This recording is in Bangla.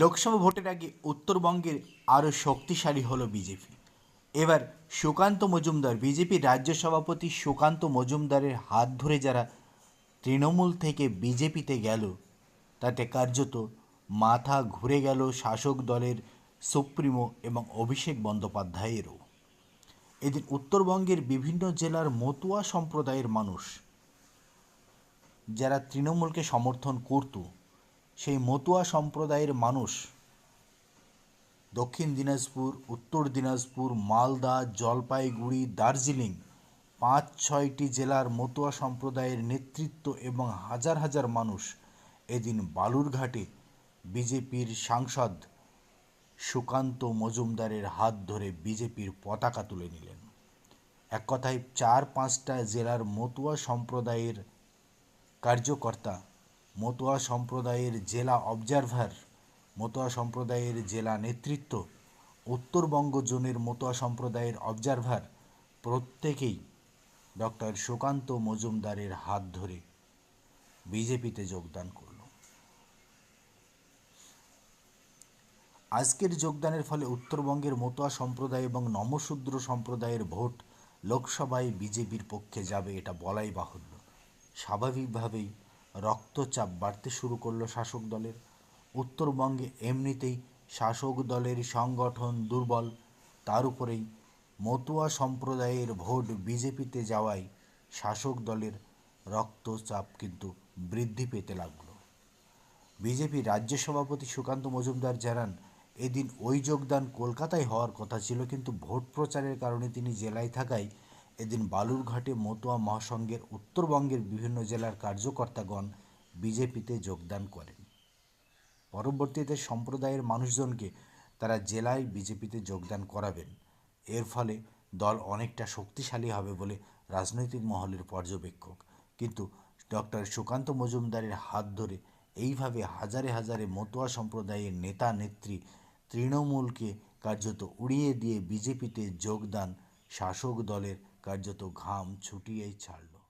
লোকসভা ভোটের আগে উত্তরবঙ্গের আরও শক্তিশালী হলো বিজেপি। এবার সুকান্ত মজুমদার বিজেপির রাজ্য সভাপতি সুকান্ত মজুমদারের হাত ধরে যারা তৃণমূল থেকে বিজেপিতে গেল, তাতে কার্যত মাথা ঘুরে গেল শাসক দলের সুপ্রিমো এবং অভিষেক বন্দ্যোপাধ্যায়েরও। এদিন উত্তরবঙ্গের বিভিন্ন জেলার মতুয়া সম্প্রদায়ের মানুষ যারা তৃণমূলকে সমর্থন করত সেই মতুয়া সম্প্রদায়ের মানুষ দক্ষিণ দিনাজপুর, উত্তর দিনাজপুর, মালদা, জলপাইগুড়ি, দার্জিলিং পাঁচ ছয়টি জেলার মতুয়া সম্প্রদায়ের নেতৃত্ব এবং হাজার হাজার মানুষ এদিন বালুরঘাটে বিজেপির সাংসদ সুকান্ত মজুমদারের হাত ধরে বিজেপির পতাকা তুলে নিলেন। এক কথায় চার পাঁচটা জেলার মতুয়া সম্প্রদায়ের কার্যকর্তা মতুয়া সম্প্রদায়ের জেলা অবজারভার মতুয়া সম্প্রদায়ের জেলা নেতৃত্ব, উত্তরবঙ্গ জোনের মতুয়া সম্প্রদায়ের অবজারভার প্রত্যেকেই ডক্টর সুকান্ত মজুমদারের হাত ধরে বিজেপিতে যোগদান করল। আজকের যোগদানের ফলে উত্তরবঙ্গের মতুয়া সম্প্রদায় এবং নমশূদ্র সম্প্রদায়ের ভোট লোকসভায় বিজেপির পক্ষে যাবে এটা বলাই বাহুল্য। স্বাভাবিকভাবেই রক্তচাপ বাড়তে শুরু করল শাসক দলের। উত্তরবঙ্গে এমনিতেই শাসক দলের সংগঠন দুর্বল, তার উপরেই মতুয়া সম্প্রদায়ের ভোট বিজেপিতে যাওয়ায় শাসক দলের রক্তচাপ কিন্তু বৃদ্ধি পেতে লাগল। বিজেপি রাজ্য সভাপতি সুকান্ত মজুমদার জানান, এদিন ওই যোগদান কলকাতায় হওয়ার কথা ছিল, কিন্তু ভোট প্রচারের কারণে তিনি জেলায় থাকায় এদিন বালুরঘাটে মতুয়া মহাসংঘের উত্তরবঙ্গের বিভিন্ন জেলার কার্যকর্তাগণ বিজেপিতে যোগদান করেন। পরবর্তীতে সম্প্রদায়ের মানুষজনকে তারা জেলায় বিজেপিতে যোগদান করাবেন। এর ফলে দল অনেকটা শক্তিশালী হবে বলে রাজনৈতিক মহলের পর্যবেক্ষক। কিন্তু ডক্টর সুকান্ত মজুমদারের হাত ধরে এইভাবে হাজারে হাজারে মতুয়া সম্প্রদায়ের নেতা, নেত্রী তৃণমূলকে কার্যত উড়িয়ে দিয়ে বিজেপিতে যোগদান শাসক দলের কার্যত ঘাম ছুটিয়েই ছাড়ল।